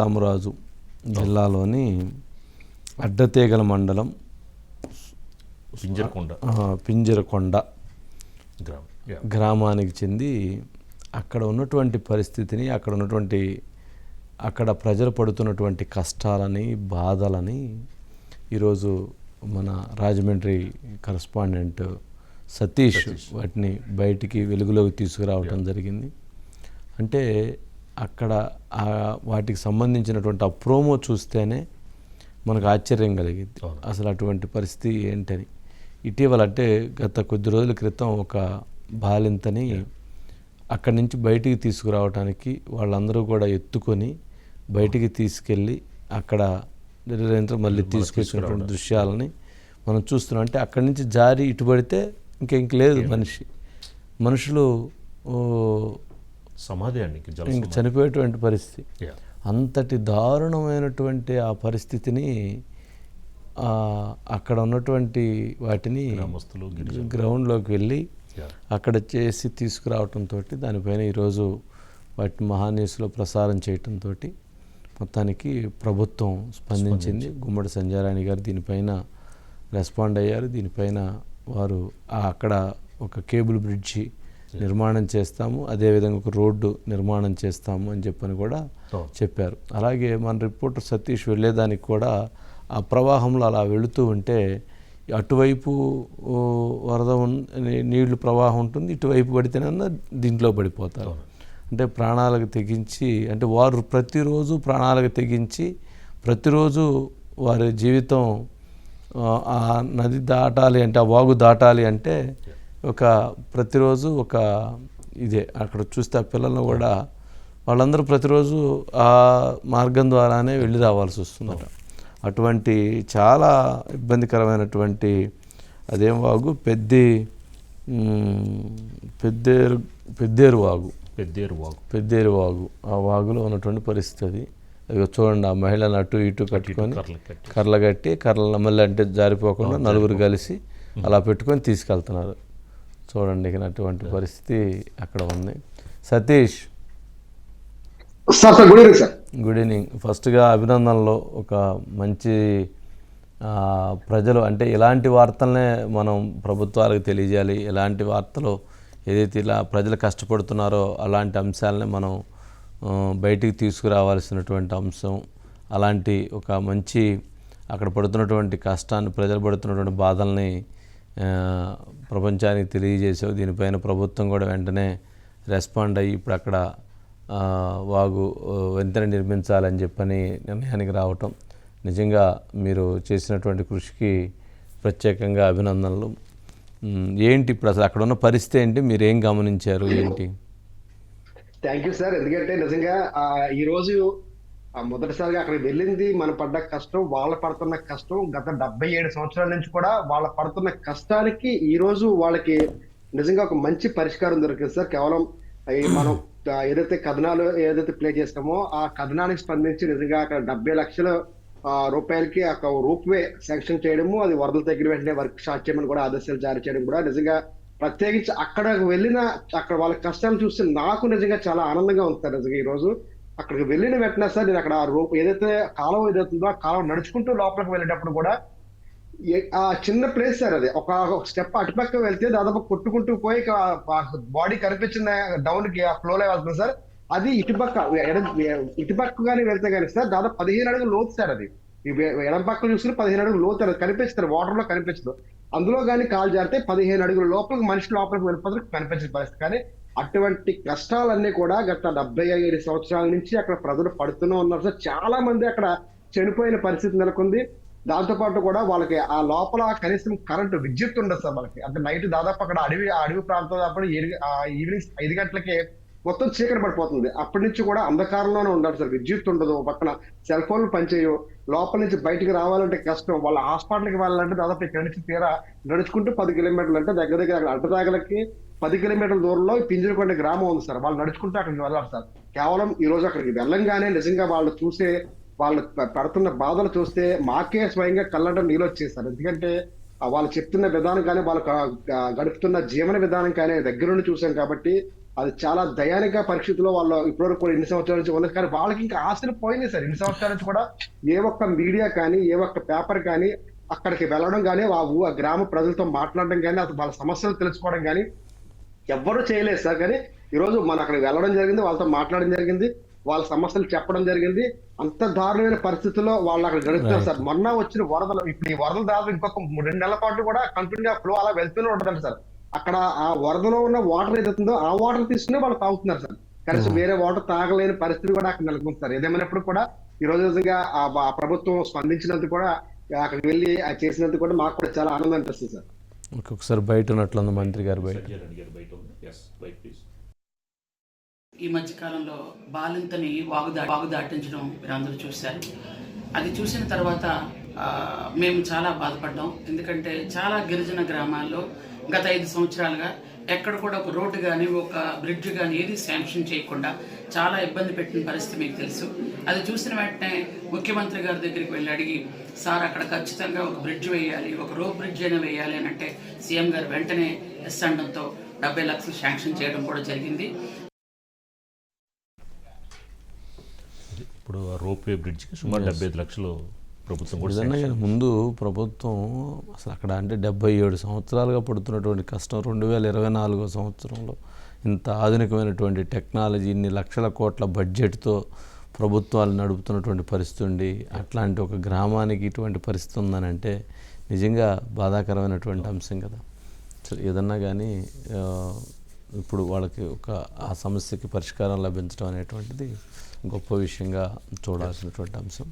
రామరాజు జిల్లాలోని అడ్డతీగల మండలం పింజరకొండ. పింజరకొండ. గ్రామానికి చెంది అక్కడ ఉన్నటువంటి పరిస్థితిని అక్కడ ఉన్నటువంటి అక్కడ ప్రజలు పడుతున్నటువంటి కష్టాలని బాధలని ఈరోజు మన రాజమండ్రి కరస్పాండెంట్ సతీష్ వాటిని బయటికి వెలుగులోకి తీసుకురావటం జరిగింది. అంటే అక్కడ ఆ వాటికి సంబంధించినటువంటి ఆ ప్రోమో చూస్తేనే మనకు ఆశ్చర్యం కలిగింది. అసలు అటువంటి పరిస్థితి ఏంటని. ఇటీవల అంటే గత కొద్ది రోజుల క్రితం ఒక బాలింతని అక్కడి నుంచి బయటికి తీసుకురావడానికి వాళ్ళందరూ కూడా ఎత్తుకొని బయటికి తీసుకెళ్ళి అక్కడ నిరంతరం మళ్ళీ తీసుకొచ్చినటువంటి దృశ్యాలని మనం చూస్తున్నాం. అంటే అక్కడి నుంచి జారి ఇటు పడితే ఇంక ఇంక లేదు మనిషి. మనుషులు సమాధి అండి. చనిపోయేటువంటి పరిస్థితి. అంతటి దారుణమైనటువంటి ఆ పరిస్థితిని అక్కడ ఉన్నటువంటి వాటిని గ్రౌండ్లోకి వెళ్ళి. అక్కడ చేసి తీసుకురావటంతో దానిపైన ఈరోజు వాటిని మహాన్యూస్లో ప్రసారం చేయటంతో మొత్తానికి ప్రభుత్వం స్పందించింది గుమ్మడి సంజయరాణి గారు దీనిపైన రెస్పాండ్ అయ్యారు దీనిపైన వారు అక్కడ ఒక కేబుల్ బ్రిడ్జి నిర్మాణం చేస్తాము అదేవిధంగా ఒక రోడ్డు నిర్మాణం చేస్తాము అని చెప్పని కూడా అవును. చెప్పారు. అలాగే మన రిపోర్టర్ సతీష్ వెళ్ళేదానికి కూడా ఆ ప్రవాహంలో అలా వెళుతూ ఉంటే అటువైపు వరద నీళ్ళు ప్రవాహం ఉంటుంది ఇటువైపు పడితేనన్నా దీంట్లో పడిపోతారు. అంటే ప్రాణాలకు తెగించి అంటే వారు ప్రతిరోజు ప్రాణాలకు తెగించి ప్రతిరోజు వారి జీవితం ఆ నది దాటాలి అంటే ఆ వాగు దాటాలి అంటే ఒక ప్రతిరోజు ఒక ఇదే అక్కడ చూస్తే ఆ పిల్లలను కూడా వాళ్ళందరూ ప్రతిరోజు ఆ మార్గం ద్వారానే వెళ్ళి రావాల్సి వస్తుందట. అటువంటి చాలా ఇబ్బందికరమైనటువంటి అదేం వాగు? పెద్ది పెద్దేరు పెద్దేరు వాగు. పెద్దేరు వాగు. పెద్దేరు వాగు. ఆ వాగులో ఉన్నటువంటి పరిస్థితి అది. చూడండి ఆ మహిళను అటు ఇటు కట్టుకొని కర్రలు కట్టి. కర్రలు కట్టి కర్రలు మళ్ళీ అంటే జారిపోకుండా నలుగురు కలిసి అలా పెట్టుకొని తీసుకెళ్తున్నారు. చూడండి ఇక అటువంటి పరిస్థితి అక్కడ ఉంది. Satish. Sir good evening sir. Good evening. ఫస్ట్గా అభినందనలు. ఒక మంచి ప్రజలు అంటే ఇలాంటి వార్తలనే మనం ప్రభుత్వాలకు తెలియజేయాలి. ఎలాంటి వార్తలు ఏదైతే ఇలా ప్రజలు కష్టపడుతున్నారో అలాంటి అంశాలని మనం బయటికి తీసుకురావాల్సినటువంటి అంశం అలాంటి ఒక మంచి అక్కడ పడుతున్నటువంటి కష్టాన్ని ప్రజలు పడుతున్నటువంటి బాధల్ని ప్రపంచానికి తెలియజేసావు దీనిపైన ప్రభుత్వం కూడా వెంటనే రెస్పాండ్ అయ్యి ఇప్పుడు అక్కడ వాగు వంతెన నిర్మించాలని చెప్పని నిర్ణయానికి రావటం. నిజంగా మీరు చేసినటువంటి కృషికి ప్రత్యేకంగా అభినందనలు. ఏంటి ఇప్పుడు అసలు అక్కడ ఉన్న పరిస్థితి ఏంటి? మీరు ఏం గమనించారు? ఏంటి? థ్యాంక్ యూ సార్ ఎందుకంటే నిజంగా ఈరోజు మొదటిసారిగా అక్కడికి వెళ్ళింది మనం పడ్డ కష్టం వాళ్ళు పడుతున్న కష్టం గత డెబ్బై ఏడు సంవత్సరాల నుంచి కూడా వాళ్ళ పడుతున్న కష్టానికి ఈ రోజు వాళ్ళకి నిజంగా ఒక మంచి పరిష్కారం దొరికింది సార్. కేవలం మనం ఏదైతే కథనాలు ఏదైతే ప్లే చేస్తామో ఆ కథనానికి స్పందించి నిజంగా అక్కడ డెబ్బై లక్షల రూపాయలకి ఒక రూప్వే శాంక్షన్ చేయడము అది వరదలు తగ్గిన వెంటనే వర్క్ స్టార్ట్ చేయమని కూడా ఆదేశాలు జారీ చేయడం కూడా నిజంగా ప్రత్యేకించి అక్కడ వెళ్ళిన అక్కడ వాళ్ళ కష్టాలు చూస్తే నాకు నిజంగా చాలా ఆనందంగా ఉంది సార్. నిజంగా ఈ రోజు అక్కడికి వెళ్ళిన వెంటనే సార్ నేను అక్కడ ఆ రూప్ ఏదైతే కాలం ఏదైతుందో ఆ కాలం నడుచుకుంటూ లోపలికి వెళ్ళేటప్పుడు కూడా ఆ చిన్న ప్లేస్ సార్ అది. ఒక స్టెప్ అటుపక్క వెళ్తే దాదాపు కొట్టుకుంటూ పోయి బాడీ కనిపించిన డౌన్కి ఆ ఫ్లోలో వెళ్తుంది సార్. అది ఇటుపక్క ఇటుపక్క కానీ వెళ్తే కానీ సార్ దాదాపు పదిహేను అడుగులు లోతు సార్ అది. ఎడం పక్క చూసుకుని పదిహేను అడుగులు లోతు అది కనిపిస్తారు వాటర్లో కనిపించదు అందులో కానీ కాలు జారితే పదిహేను అడుగుల లోపలికి మనిషి లోపలికి వెళ్ళిపోతే కనిపించే పరిస్థితి. కానీ అటువంటి కష్టాలన్నీ కూడా గత డెబ్బై ఐదు సంవత్సరాల నుంచి అక్కడ ప్రజలు పడుతూనే ఉన్నారు. సార్ చాలా మంది అక్కడ చనిపోయిన పరిస్థితి నెలకొంది. దాంతోపాటు కూడా వాళ్ళకి ఆ లోపల కనీసం కరెంటు విద్యుత్ ఉండదు సార్ వాళ్ళకి. అంటే నైట్ దాదాపు అక్కడ అడవి ఆ అడవి ప్రాంతం అప్పుడు ఈవినింగ్ ఐదు గంటలకి మొత్తం చీకటి పడిపోతుంది. అప్పటి నుంచి కూడా అంధకారంలోనే ఉండాలి సార్. విద్యుత్ ఉండదు. పక్కన సెల్ ఫోన్లు పనిచేయవు. లోపల నుంచి బయటికి రావాలంటే కష్టం. వాళ్ళ హాస్పిటల్కి వెళ్ళాలంటే దాదాపు ఇక్కడ నుంచి తీరా నడుచుకుంటూ పది కిలోమీటర్లు అంటే దగ్గర దగ్గర అక్కడ అడ్డదాగలకి పది కిలోమీటర్ల దూరంలో పింజరకొండ గ్రామం ఉంది సార్. వాళ్ళు నడుచుకుంటూ అక్కడికి వెళ్ళాలి సార్. కేవలం ఈ రోజు అక్కడికి వెళ్ళంగానే నిజంగా వాళ్ళు చూసే వాళ్ళు పెడుతున్న పడుతున్న బాధలు చూస్తే మాకే స్వయంగా కళ్ళడం నీళ్ళు వచ్చేస్తారు ఎందుకంటే వాళ్ళు చెప్తున్న విధానం కానీ వాళ్ళు గడుపుతున్న జీవన విధానం కానీ దగ్గర నుండి చూసాం కాబట్టి అది చాలా దయానిక పరిస్థితిలో వాళ్ళు ఇప్పటివరకు కూడా ఎన్ని సంవత్సరాల నుంచి ఉన్నది కానీ వాళ్ళకి ఇంకా ఆశలు పోయినాయి సార్. ఇన్ని సంవత్సరాల నుంచి కూడా ఏ ఒక్క మీడియా కానీ ఏ ఒక్క పేపర్ కానీ అక్కడికి వెళ్ళడం కానీ ఆ గ్రామ ప్రజలతో మాట్లాడడం కానీ అసలు వాళ్ళ సమస్యలు తెలుసుకోవడం కానీ ఎవ్వరూ చేయలేదు సార్ కానీ ఈరోజు మనం అక్కడికి వెళ్ళడం జరిగింది వాళ్ళతో మాట్లాడడం జరిగింది వాళ్ళ సమస్యలు చెప్పడం జరిగింది. అంత దారుణమైన పరిస్థితుల్లో వాళ్ళు అక్కడ గడుపుతారు సార్. మొన్న వచ్చిన వరదలు ఇప్పుడు ఈ వరదలు దాదాపు ఇంకొక మూడు- రెండు నెలల పాటు కూడా కంటిన్యూ ఫ్లో అలా వెళ్తూనే ఉంటుందండి సార్. అక్కడ ఆ వరదలో ఉన్న వాటర్ ఏదైతుందో ఆ వాటర్ తీసుకుని వాళ్ళు తాగుతున్నారు సార్. కనీసం వేరే వాటర్ తాగలేని పరిస్థితి కూడా అక్కడ నెలకొంది సార్. ఏదేమైనప్పుడు కూడా ఈ రోజు నిజంగా ఆ ప్రభుత్వం స్పందించినందుకు కూడా అక్కడికి వెళ్ళి చేసినందుకు కూడా మాకు కూడా చాలా ఆనందం అనిపిస్తుంది సార్. ఒక్కొక్కసారి బయట ఉన్నట్లుంది మంత్రి గారు బయట. ఈ మధ్య కాలంలో బాలింతని వాగు దా వాగు దాటించడం మీరందరూ చూశారు. అది చూసిన తర్వాత ఆ, మేము చాలా బాధపడ్డాం. ఎందుకంటే చాలా గిరిజన గ్రామాల్లో గత ఐదు సంవత్సరాలుగా ఎక్కడ కూడా ఒక రోడ్డు కానీ ఒక బ్రిడ్జ్ కానీ ఏది శాంక్షన్ చేయకుండా చాలా ఇబ్బంది పెట్టిన పరిస్థితి మీకు తెలుసు. అది చూసిన వెంటనే ముఖ్యమంత్రి గారి దగ్గరికి వెళ్ళి అడిగి సార్ అక్కడ ఖచ్చితంగా ఒక బ్రిడ్జ్ వేయాలి ఒక రోప్ బ్రిడ్జ్ అయినా వేయాలి అని అంటే సీఎం గారు వెంటనే ఎస్ అనడంతో డెబ్బై లక్షలు శాంక్షన్ చేయడం కూడా జరిగింది. ఇప్పుడు ఆ రోప్ వే బ్రిడ్జ్కి సుమారు డెబ్బై ఐదు లక్షలు ప్రభుత్వం కూడా ముందు ప్రభుత్వం అసలు అక్కడ అంటే డెబ్బై ఏడు సంవత్సరాలుగా పడుతున్నటువంటి కష్టం రెండు వేల ఇరవై నాలుగో సంవత్సరంలో ఇంత ఆధునికమైనటువంటి టెక్నాలజీ ఇన్ని లక్షల కోట్ల బడ్జెట్తో ప్రభుత్వాలు నడుపుతున్నటువంటి పరిస్థితి ఉండి అట్లాంటి ఒక గ్రామానికి ఇటువంటి పరిస్థితి ఉందని అంటే నిజంగా బాధాకరమైనటువంటి అంశం కదా. సరే ఏదన్నా కానీ ఇప్పుడు వాళ్ళకి ఒక ఆ సమస్యకి పరిష్కారం లభించడం అనేటువంటిది గొప్ప విషయంగా చూడాల్సినటువంటి అంశం.